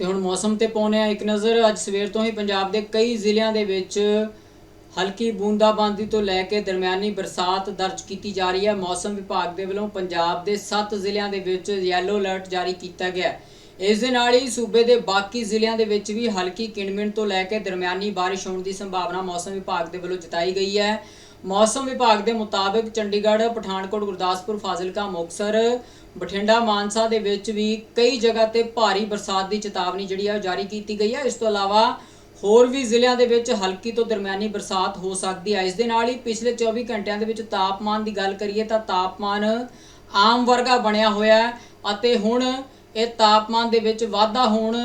ਤੇ ਹੁਣ ਮੌਸਮ ਤੇ ਪਾਉਂਦੇ ਆ ਇੱਕ ਨਜ਼ਰ, ਅੱਜ ਸਵੇਰ ਤੋਂ ਹੀ ਪੰਜਾਬ ਦੇ ਕਈ ਜ਼ਿਲ੍ਹਿਆਂ ਦੇ ਵਿੱਚ ਹਲਕੀ ਬੂੰਦਾਬਾਂਦੀ ਤੋਂ ਲੈ ਕੇ ਦਰਮਿਆਨੀ ਬਰਸਾਤ ਦਰਜ ਕੀਤੀ ਜਾ ਰਹੀ ਹੈ। ਮੌਸਮ ਵਿਭਾਗ ਦੇ ਵੱਲੋਂ ਪੰਜਾਬ ਦੇ 7 ਜ਼ਿਲ੍ਹਿਆਂ ਦੇ ਵਿੱਚ ਯੈਲੋ ਅਲਰਟ ਜਾਰੀ ਕੀਤਾ ਗਿਆ ਇਸ ਦੇ ਨਾਲ ਹੀ ਸੂਬੇ ਦੇ ਬਾਕੀ ਜ਼ਿਲ੍ਹਿਆਂ ਦੇ ਵਿੱਚ ਵੀ ਹਲਕੀ ਕਿਣਮਿਣ ਤੋਂ ਲੈ ਕੇ ਦਰਮਿਆਨੀ ਬਾਰਿਸ਼ ਹੋਣ ਦੀ ਸੰਭਾਵਨਾ ਮੌਸਮ ਵਿਭਾਗ ਦੇ ਵੱਲੋਂ ਜਤਾਈ ਗਈ ਹੈ। ਮੌਸਮ ਵਿਭਾਗ ਦੇ ਮੁਤਾਬਕ ਚੰਡੀਗੜ੍ਹ, ਪਠਾਨਕੋਟ, ਗੁਰਦਾਸਪੁਰ, ਫਾਜ਼ਿਲਕਾ, ਮੁਕਤਸਰ ਬਠਿੰਡਾ ਮਾਨਸਾ ਦੇ ਵਿੱਚ ਵੀ ਕਈ ਜਗ੍ਹਾ ਤੇ ਭਾਰੀ ਬਰਸਾਤ ਦੀ ਚੇਤਾਵਨੀ ਜਿਹੜੀ ਆ ਉਹ ਜਾਰੀ ਕੀਤੀ ਗਈ ਹੈ ਇਸ ਤੋਂ ਇਲਾਵਾ ਹੋਰ ਵੀ ਜ਼ਿਲ੍ਹਿਆਂ ਦੇ ਵਿੱਚ ਹਲਕੀ ਤੋਂ ਦਰਮਿਆਨੀ ਬਰਸਾਤ ਹੋ ਸਕਦੀ ਹੈ ਇਸ ਦੇ ਨਾਲ ਹੀ ਪਿਛਲੇ 24 ਘੰਟਿਆਂ ਦੇ ਵਿੱਚ ਤਾਪਮਾਨ ਦੀ ਗੱਲ ਕਰੀਏ ਤਾਂ ਤਾਪਮਾਨ ਆਮ ਵਰਗਾ ਬਣਿਆ ਹੋਇਆ ਅਤੇ ਹੁਣ ਇਹ ਤਾਪਮਾਨ ਦੇ ਵਿੱਚ ਵਾਧਾ ਹੋਣ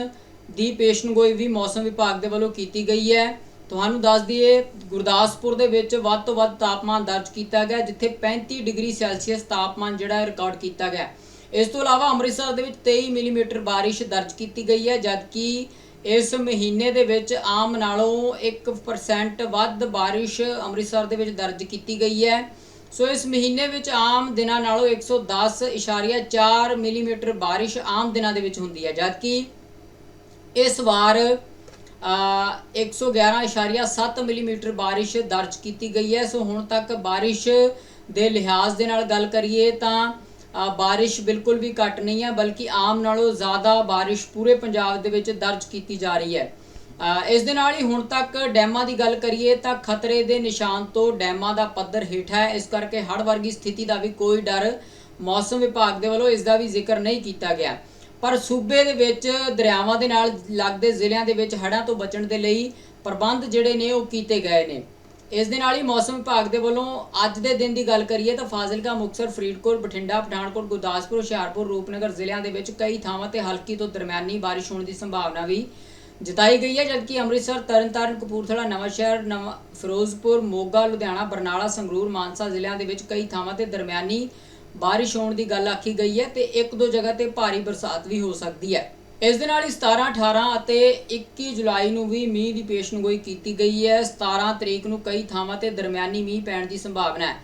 ਦੀ ਪੇਸ਼ਨਗੋਈ ਵੀ ਮੌਸਮ ਵਿਭਾਗ ਦੇ ਵੱਲੋਂ ਕੀਤੀ ਗਈ ਹੈ। ਤੁਹਾਨੂੰ ਦੱਸ ਦਈਏ, ਗੁਰਦਾਸਪੁਰ ਦੇ ਵਿੱਚ ਵੱਧ ਤੋਂ ਵੱਧ ਤਾਪਮਾਨ ਦਰਜ ਕੀਤਾ ਗਿਆ, ਜਿੱਥੇ 35 ਡਿਗਰੀ ਸੈਲਸੀਅਸ ਤਾਪਮਾਨ ਜਿਹੜਾ ਰਿਕਾਰਡ ਕੀਤਾ ਗਿਆ। ਇਸ ਤੋਂ ਇਲਾਵਾ ਅੰਮ੍ਰਿਤਸਰ ਦੇ ਵਿੱਚ 23 ਮਿਲੀਮੀਟਰ ਬਾਰਿਸ਼ ਦਰਜ ਕੀਤੀ ਗਈ ਹੈ, ਜਦਕਿ ਇਸ ਮਹੀਨੇ ਦੇ ਵਿੱਚ ਆਮ ਨਾਲੋਂ 1% ਵੱਧ ਬਾਰਿਸ਼ ਅੰਮ੍ਰਿਤਸਰ ਦੇ ਵਿੱਚ ਦਰਜ ਕੀਤੀ ਗਈ ਹੈ। ਸੋ ਇਸ ਮਹੀਨੇ ਵਿੱਚ ਆਮ ਦਿਨਾਂ ਨਾਲੋਂ 110.4 ਮਿਲੀਮੀਟਰ ਬਾਰਿਸ਼ ਆਮ ਦਿਨਾਂ ਦੇ ਵਿੱਚ ਹੁੰਦੀ ਹੈ, ਜਦਕਿ ਇਸ ਵਾਰ 111.7 ਮਿਲੀਮੀਟਰ ਬਾਰਿਸ਼ ਦਰਜ ਕੀਤੀ ਗਈ ਹੈ। ਸੋ ਹੁਣ ਤੱਕ ਬਾਰਿਸ਼ ਦੇ ਲਿਹਾਜ਼ ਦੇ ਨਾਲ ਗੱਲ ਕਰੀਏ ਤਾਂ ਬਾਰਿਸ਼ ਬਿਲਕੁਲ ਵੀ ਘੱਟ ਨਹੀਂ ਹੈ, ਬਲਕਿ ਆਮ ਨਾਲੋਂ ਜ਼ਿਆਦਾ ਬਾਰਿਸ਼ ਪੂਰੇ ਪੰਜਾਬ ਦੇ ਵਿੱਚ ਦਰਜ ਕੀਤੀ ਜਾ ਰਹੀ ਹੈ। ਇਸ ਦੇ ਨਾਲ ਹੀ ਹੁਣ ਤੱਕ ਡੈਮਾਂ ਦੀ ਗੱਲ ਕਰੀਏ ਤਾਂ ਖਤਰੇ ਦੇ ਨਿਸ਼ਾਨ ਤੋਂ ਡੈਮਾਂ ਦਾ ਪੱਧਰ ਹੇਠਾਂ ਹੈ। ਇਸ ਕਰਕੇ ਹੜ੍ਹ ਵਰਗੀ ਸਥਿਤੀ ਦਾ ਵੀ ਕੋਈ ਡਰ ਮੌਸਮ ਵਿਭਾਗ ਦੇ ਵੱਲੋਂ ਇਸ ਦਾ ਵੀ ਜ਼ਿਕਰ ਨਹੀਂ ਕੀਤਾ ਗਿਆ। ਪਰ ਸੂਬੇ ਦੇ ਵਿੱਚ, ਦਰਿਆਵਾਂ ਦੇ ਨਾਲ ਲੱਗਦੇ ਜ਼ਿਲ੍ਹਿਆਂ ਦੇ ਵਿੱਚ ਹੜ੍ਹਾਂ ਤੋਂ ਬਚਣ ਦੇ ਲਈ ਪ੍ਰਬੰਧ ਜਿਹੜੇ ਨੇ ਉਹ ਕੀਤੇ ਗਏ ਨੇ। ਇਸ ਦੇ ਨਾਲ ਹੀ ਮੌਸਮ ਵਿਭਾਗ ਦੇ ਵੱਲੋਂ ਅੱਜ ਦੇ ਦਿਨ ਦੀ ਗੱਲ ਕਰੀਏ ਤਾਂ ਫਾਜ਼ਿਲਕਾ, ਮੁਕਤਸਰ, ਫਰੀਦਕੋਟ, ਬਠਿੰਡਾ, ਪਠਾਨਕੋਟ, ਗੁਰਦਾਸਪੁਰ, ਹੁਸ਼ਿਆਰਪੁਰ, ਰੂਪਨਗਰ ਜ਼ਿਲ੍ਹਿਆਂ ਦੇ ਵਿੱਚ ਕਈ ਥਾਵਾਂ ਤੇ ਹਲਕੀ ਤੋਂ ਦਰਮਿਆਨੀ ਬਾਰਿਸ਼ ਹੋਣ ਦੀ ਸੰਭਾਵਨਾ ਵੀ ਜਤਾਈ ਗਈ ਹੈ, ਜਦਕਿ ਅੰਮ੍ਰਿਤਸਰ, ਤਰਨਤਾਰਨ, ਕਪੂਰਥਲਾ, ਨਵਾਂਸ਼ਹਿਰ, ਨਵਾਂ ਫਿਰੋਜ਼ਪੁਰ, ਮੋਗਾ, ਲੁਧਿਆਣਾ, ਬਰਨਾਲਾ, ਸੰਗਰੂਰ, ਮਾਨਸਾ ਜ਼ਿਲ੍ਹਿਆਂ ਦੇ ਵਿੱਚ ਕਈ ਥਾਵਾਂ ਤੇ ਦਰਮਿਆਨੀ ਬਾਰਿਸ਼ ਹੋਣ ਦੀ ਗੱਲ ਆਖੀ ਗਈ ਹੈ ਤੇ ਇੱਕ ਦੋ ਜਗ੍ਹਾ ਤੇ ਭਾਰੀ ਬਰਸਾਤ ਵੀ ਹੋ ਸਕਦੀ ਹੈ। ਇਸ ਦੇ ਨਾਲ ਹੀ 17 18 ਅਤੇ 21 ਜੁਲਾਈ ਨੂੰ ਵੀ ਮੀਂਹ ਦੀ ਪੇਸ਼ਨਗੋਈ ਕੀਤੀ ਗਈ ਹੈ। 17 ਤਰੀਕ ਨੂੰ ਕਈ ਥਾਵਾਂ ਤੇ ਦਰਮਿਆਨੀ ਮੀਂਹ ਪੈਣ ਦੀ ਸੰਭਾਵਨਾ ਹੈ।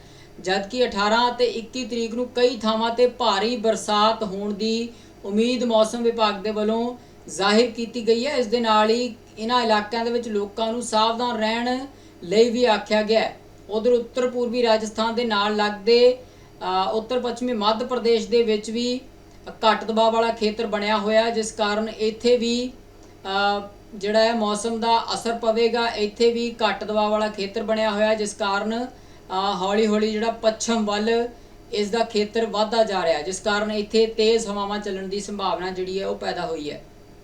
ਜਦਕਿ 18 ਅਤੇ 21 ਤਰੀਕ ਨੂੰ ਕਈ ਥਾਵਾਂ ਤੇ ਭਾਰੀ ਬਰਸਾਤ ਹੋਣ ਦੀ ਉਮੀਦ ਮੌਸਮ ਵਿਭਾਗ ਦੇ ਵੱਲੋਂ ਜ਼ਾਹਿਰ ਕੀਤੀ ਗਈ ਹੈ। ਇਸ ਦੇ ਨਾਲ ਹੀ ਇਹਨਾਂ ਇਲਾਕਿਆਂ ਦੇ ਵਿੱਚ ਲੋਕਾਂ ਨੂੰ ਸਾਵਧਾਨ ਰਹਿਣ ਲਈ ਵੀ ਆਖਿਆ ਗਿਆ ਹੈ। ਉਧਰ ਉੱਤਰ ਪੂਰਬੀ ਰਾਜਸਥਾਨ ਦੇ ਨਾਲ ਲੱਗਦੇ ਉੱਤਰ ਪੱਛਮੀ ਮੱਧ ਪ੍ਰਦੇਸ਼ ਦੇ ਵਿੱਚ ਵੀ ਘੱਟ ਦਬਾਅ ਵਾਲਾ ਖੇਤਰ ਬਣਿਆ ਹੋਇਆ, ਜਿਸ ਕਾਰਨ ਇੱਥੇ ਵੀ ਜਿਹੜਾ ਹੈ ਮੌਸਮ ਦਾ ਅਸਰ ਪਵੇਗਾ, ਇੱਥੇ ਵੀ ਘੱਟ ਦਬਾਅ ਵਾਲਾ ਖੇਤਰ ਬਣਿਆ ਹੋਇਆ, ਜਿਸ ਕਾਰਨ ਹੌਲੀ ਹੌਲੀ ਜਿਹੜਾ ਪੱਛਮ ਵੱਲ ਇਸ ਦਾ ਖੇਤਰ ਵਧਦਾ ਜਾ ਰਿਹਾ, ਜਿਸ ਕਾਰਨ ਇੱਥੇ ਤੇਜ਼ ਹਵਾਵਾਂ ਚੱਲਣ ਦੀ ਸੰਭਾਵਨਾ ਜਿਹੜੀ ਹੈ ਉਹ ਪੈਦਾ ਹੋਈ ਹੈ।